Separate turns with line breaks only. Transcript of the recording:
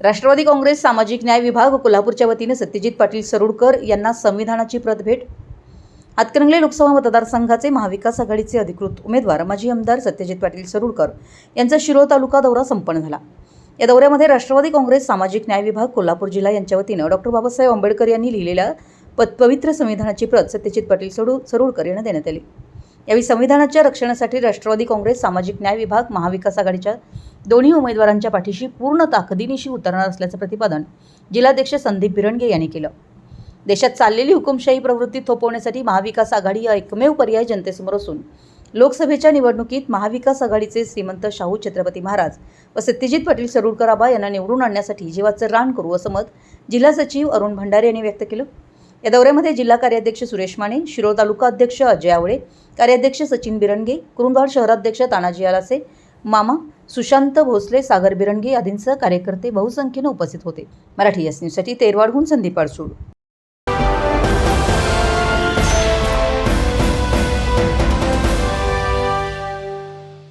राष्ट्रवादी काँग्रेस सामाजिक न्याय विभाग कोल्हापूरच्या वतीने सत्यजित पाटील सरुडकर यांना संविधानाची प्रत भेट हातकणंगले लोकसभा मतदारसंघाचे महाविकास आघाडीचे अधिकृत उमेदवार माजी आमदार सत्यजित पाटील सरुडकर यांचा शिरोळ तालुका दौरा संपन्न झाला. या दौऱ्यामध्ये राष्ट्रवादी काँग्रेस सामाजिक न्याय विभाग कोल्हापूर जिल्हा यांच्या वतीनं डॉक्टर बाबासाहेब आंबेडकर यांनी लिहिलेल्या पवित्र संविधानाची प्रत सत्यजित पाटील सडू सरुडकर यांना देण्यात आली. यावेळी संविधानाच्या रक्षणासाठी राष्ट्रवादी काँग्रेस सामाजिक न्याय विभाग महाविकास आघाडीच्या दोन्ही उमेदवारांच्या पाठीशी पूर्ण ताकदीनिशी उतरणार असल्याचं प्रतिपादन जिल्हाध्यक्ष संदीप बिरणगे यांनी केलं. देशात चाललेली हुकुमशाही प्रवृत्ती थोपवण्यासाठी महाविकास आघाडी हा एकमेव पर्याय जनतेसमोर असून लोकसभेच्या निवडणुकीत महाविकास आघाडीचे श्रीमंत शाहू छत्रपती महाराज व सत्यजित पाटील सरुडकर आबा यांना निवडून आणण्यासाठी जीवाचं रान करू असं मत जिल्हा सचिव अरुण भंडारे यांनी व्यक्त केलं. या दौऱ्यामध्ये जिल्हा कार्याध्यक्ष सुरेश माने शिरोळ तालुका अध्यक्ष अजय आवळे कार्याध्यक्ष सचिन बिरणगे कुरुंदवाड शहराध्यक्ष तानाजी आलासे मामा सुशांत भोसले सागर बिरणगे आदींसह कार्यकर्ते बहुसंख्येनं उपस्थित होते. मराठी एस न्यूजसाठी तेरवाडहून संदीप अडसूड